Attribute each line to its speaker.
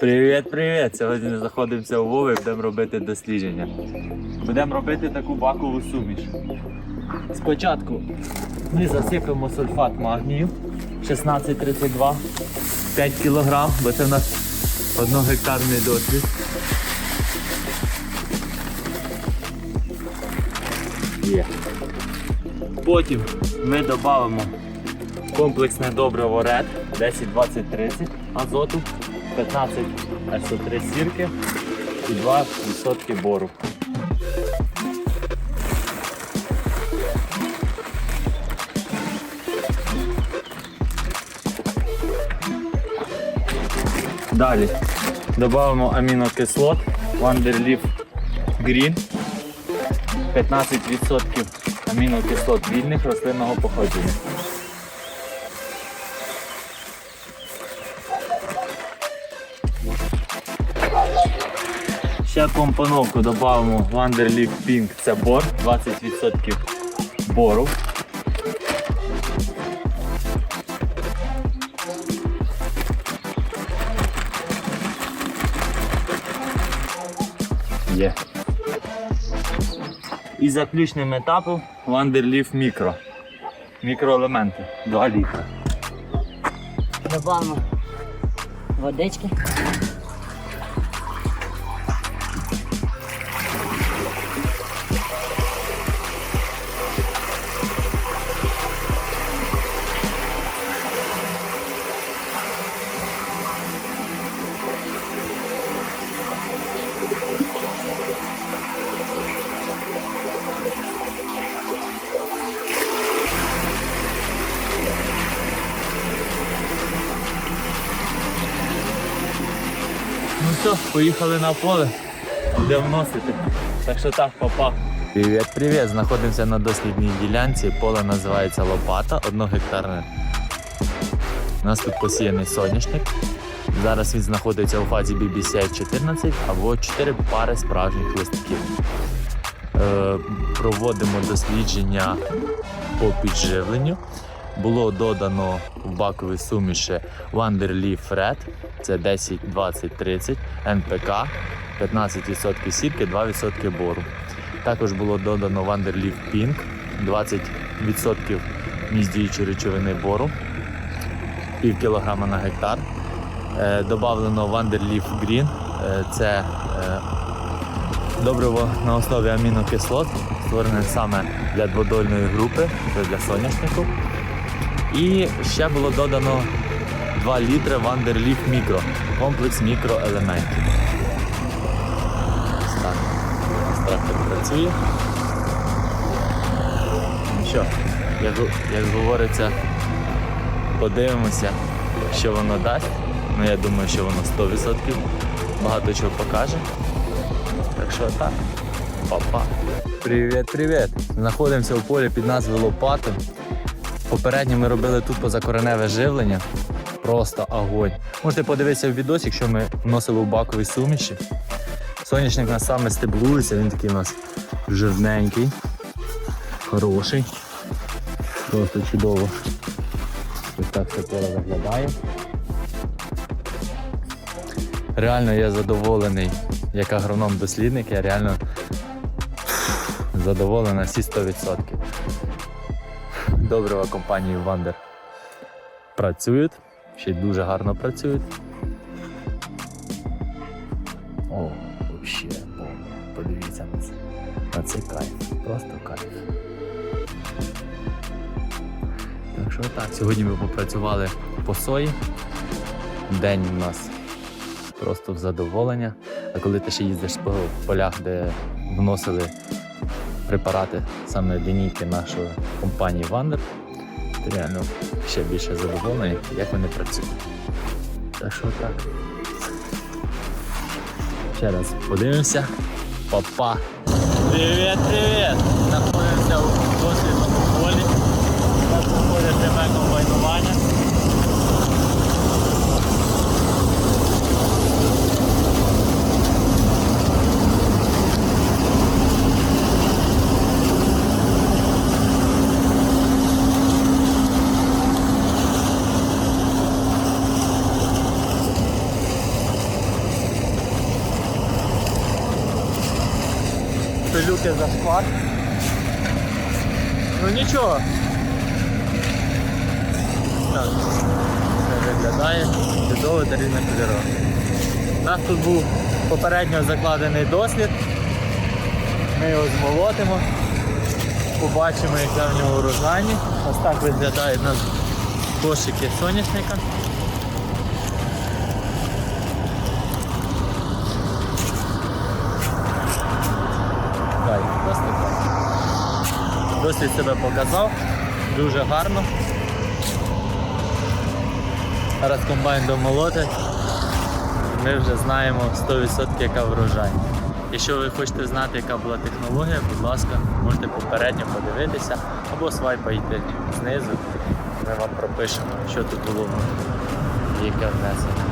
Speaker 1: Привіт, привіт! Сьогодні ми знаходимося у Вови, будемо робити дослідження. Будемо робити таку бакову суміш. Спочатку ми засипемо сульфат магнію 1632 5 кг, бо це в нас одногектарний досвід. Є. Потім ми додамо комплексне добриво РЕД 10, 20, 30 азоту, 15 СО3 сірки і 2% бору. Далі додамо амінокислот Wonderleaf Green 15% амінокислот вільних рослинного походження. Ще компоновку додамо Wonderleaf Pink, це бор, 20% бору. Є. І заключним етапом Wonderleaf Micro. Мікроелементи 2 літра.
Speaker 2: Добавимо водички.
Speaker 1: Все, поїхали на поле, де вносити. Так що так, папа. Привіт, привіт! Знаходимося на дослідній ділянці. Поле називається Лопата, одногектарне. У нас тут посіяний соняшник. Зараз він знаходиться у фазі BBCI 14 або 4 пари справжніх листків. Е, проводимо дослідження по підживленню. Було додано в бакові суміші Wonderleaf Red, це 10, 20, 30, НПК, 15% сірки, 2% бору. Також було додано Wonderleaf Pink, 20% міздіючої речовини бору, пів кілограма на гектар. Е, Добавлено Wonderleaf Green, е, це е, добриво на основі амінокислот, створене саме для дводольної групи, це для соняшнику. І ще було додано 2 літри Wonderleaf Micro, комплекс мікроелементів. Ось так. Працює. Ну що, як, як говориться, подивимося, що воно дасть. Ну я думаю, що воно 100% багато чого покаже. Так що так, папа. Привіт, привіт! Знаходимося у полі під назвою Лопати. Попередньо ми робили тут позакореневе живлення. Просто огонь. Можете подивитися в відосик, що ми вносили у бакові суміші. Соняшник нас саме стеблується, він такий у нас жирненький, хороший. Просто чудово. Ось так все поле виглядає. Реально я задоволений як агроном-дослідник, я реально задоволений на всі 100%. Добрива компанії Вандер працюють, ще й дуже гарно працюють. О, взагалі, подивіться на це. На це кайф, просто кайф. Так що так, сьогодні ми попрацювали по сої. День у нас просто в задоволення. А коли ти ще їздиш по полях, де вносили препарати саме лінійки нашої компанії Wander, реально ще більше задоволений, як вони працюють. Так що так. Ще раз подивимося. Папа. Привіт, привіт! Знаходимося у дослідному полі. Зараз проходить пряме комбайнування. Руки за шквар. Ну нічого. Так, це виглядає чудово та різнокольорово. У нас тут був попередньо закладений дослід. Ми його змолотимо. Побачимо, яка в нього урожайні. Ось так виглядають у нас кошики соняшника. Так, просто Досвід себе показав, дуже гарно. Зараз комбайн домолотить. Ми вже знаємо 100% яка врожай. Якщо ви хочете знати, яка була технологія, будь ласка, можете попередньо подивитися або свайпайте знизу. Ми вам пропишемо, що тут було яке внесення.